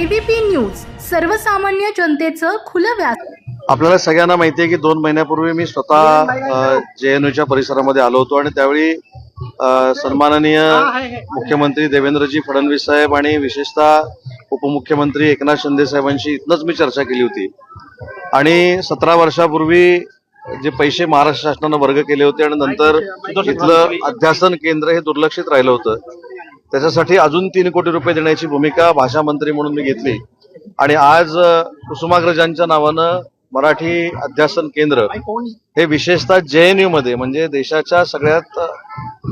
ABP news सर्वसामान्य जनतेचं खुलं व्यास आपल्याला सगळ्यांना माहिती आहे की दोन महिन्यापूर्वी मी स्वतः जे एन यूच्या परिसरामध्ये आलो होतो आणि त्यावेळी सन्माननीय मुख्यमंत्री देवेंद्रजी फडणवीस साहेब आणि विशेषतः उपमुख्यमंत्री एकनाथ शिंदे साहेबांशी इथनच मी चर्चा केली होती. आणि सतरा वर्षापूर्वी जे पैसे महाराष्ट्र शासनानं वर्ग केले होते आणि नंतर इथलं अध्यासन केंद्र हे दुर्लक्षित राहिलं होतं. त्याच्यासाठी अजून तीन कोटी रुपये देण्याची भूमिका भाषा मंत्री म्हणून मी घेतली. आणि आज कुसुमाग्रजांच्या नावानं मराठी अध्यासन केंद्र हे विशेषतः जे एन यू मध्ये म्हणजे देशाच्या सगळ्यात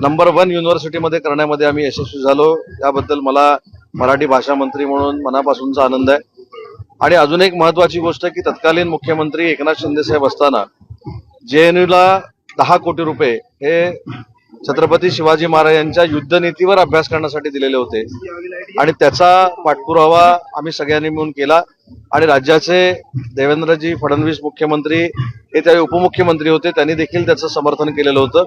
नंबर वन युनिव्हर्सिटीमध्ये करण्यामध्ये आम्ही यशस्वी झालो. याबद्दल मला मराठी भाषा मंत्री म्हणून मनापासूनचा आनंद आहे. आणि अजून एक महत्वाची गोष्ट की तत्कालीन मुख्यमंत्री एकनाथ शिंदे साहेब असताना जे एन यूला दहा कोटी रुपये हे छत्रपती शिवाजी महाराजांच्या युद्धनीतीवर अभ्यास करण्यासाठी दिलेले होते. आणि त्याचा पाठपुरावा आम्ही सगळ्यांनी मिळून केला. आणि राज्याचे देवेंद्रजी फडणवीस मुख्यमंत्री हे त्यावेळी उपमुख्यमंत्री होते. त्यांनी देखील त्याचं समर्थन केलेलं होतं.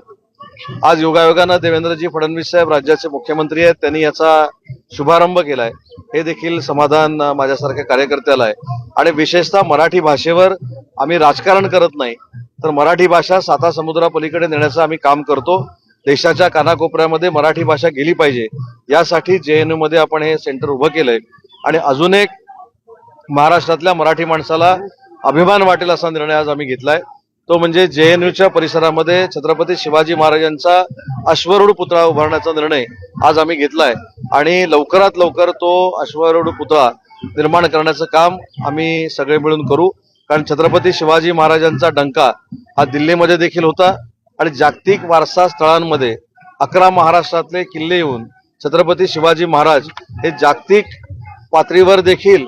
आज योगायोगानं देवेंद्रजी फडणवीस साहेब राज्याचे मुख्यमंत्री आहेत. त्यांनी याचा शुभारंभ केलाय. हे देखील समाधान माझ्यासारख्या कार्यकर्त्याला आहे. आणि विशेषतः मराठी भाषेवर आम्ही राजकारण करत नाही तर मराठी भाषा साता समुद्रापलीकडे नेण्याचं आम्ही काम करतो. देशाच्या कानाकोपऱ्यामध्ये मराठी भाषा गेली पाहिजे. यासाठी जे एनमध्ये आपण हे सेंटर उभं केलंय. आणि अजून एक महाराष्ट्रातल्या मराठी माणसाला अभिमान वाटेल असा निर्णय आज आम्ही घेतलाय. तो म्हणजे जे एन यूच्या परिसरामध्ये छत्रपती शिवाजी महाराजांचा अश्वरूढ पुतळा उभारण्याचा निर्णय आज आम्ही घेतलाय. आणि लवकरात लवकर तो अश्वरूढ पुतळा निर्माण करण्याचं काम आम्ही सगळे मिळून करू. कारण छत्रपती शिवाजी महाराजांचा डंका हा दिल्लीमध्ये देखील होता. आणि जागतिक वारसा स्थळांमध्ये अकरा महाराष्ट्रातले किल्ले येऊन छत्रपती शिवाजी महाराज हे जागतिक पातळीवर देखील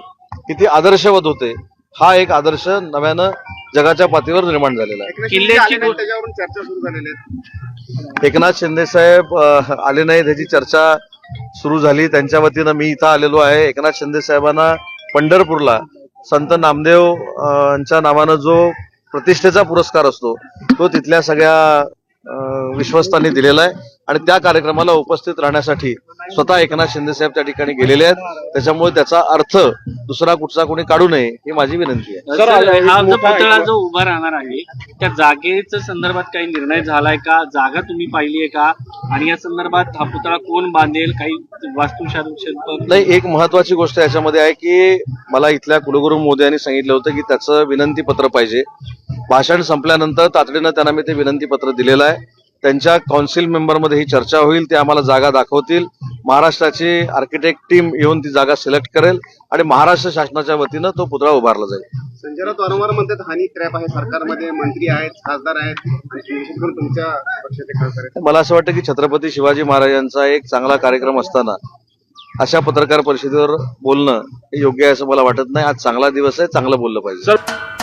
किती आदर्शवत होते हा एक आदर्श नव्यानं जगाच्या पातळीवर निर्माण झालेला आहे. किल्ल्याची गो- त्याच्यावरून चर्चा सुरू झालेल्या आहेत एकनाथ शिंदे साहेब आले नाही त्याची चर्चा सुरू झाली. त्यांच्या वतीनं मी इथं आलेलो आहे. एकनाथ शिंदे साहेबांना पंढरपूरला संत नामदेव यांच्या नावानं जो प्रतिष्ठेचा पुरस्कार असतो. तो तिथल्या सगळ्या विश्वस्तांनी दिलेला आहे. आणि त्या कार्यक्रमाला उपस्थित राहण्यासाठी स्वतः एकनाथ शिंदे साहेब त्या ठिकाणी गेलेले आहेत. त्याच्यामुळे त्याचा अर्थ दुसरा कुठचा कोणी काढू नये ही माझी विनंती आहे. सर हा जो पुतळा जो उभा राहणार आहे त्या जागेच्या संदर्भात काही निर्णय झालाय का? जागा तुम्ही पाहिली आहे का? आणि या संदर्भात हा पुतळा कोण बांधेल? काही वास्तुशास्त्र नाही एक महत्वाची गोष्ट याच्यामध्ये आहे की मला इथल्या कुलगुरू मोदी यांनी सांगितलं होतं की त्याचं विनंती पत्र पाहिजे. भाषण संपल्यानंतर तातडीनं त्यांना मी ते विनंती पत्र दिलेलं आहे. त्यांच्या कौन्सिल मेंबरमध्ये ही चर्चा होईल ते आम्हाला जागा दाखवतील. महाराष्ट्राची आर्किटेक्ट टीम येऊन ती जागा सिलेक्ट करेल आणि महाराष्ट्र शासनाच्या वतीनं तो पुतळा उभारला जाईल. संजय राऊत वारंवार म्हणतात हानी ट्रॅप आहे सरकारमध्ये मंत्री आहेत खासदार आहेत तुमच्या पक्षाचे खासदार आहेत. मला असं वाटतं की छत्रपती शिवाजी महाराजांचा एक चांगला कार्यक्रम असताना अशा पत्रकार परिषदेवर बोलणं हे योग्य आहे असं मला वाटत नाही. आज चांगला दिवस आहे चांगलं बोललं पाहिजे.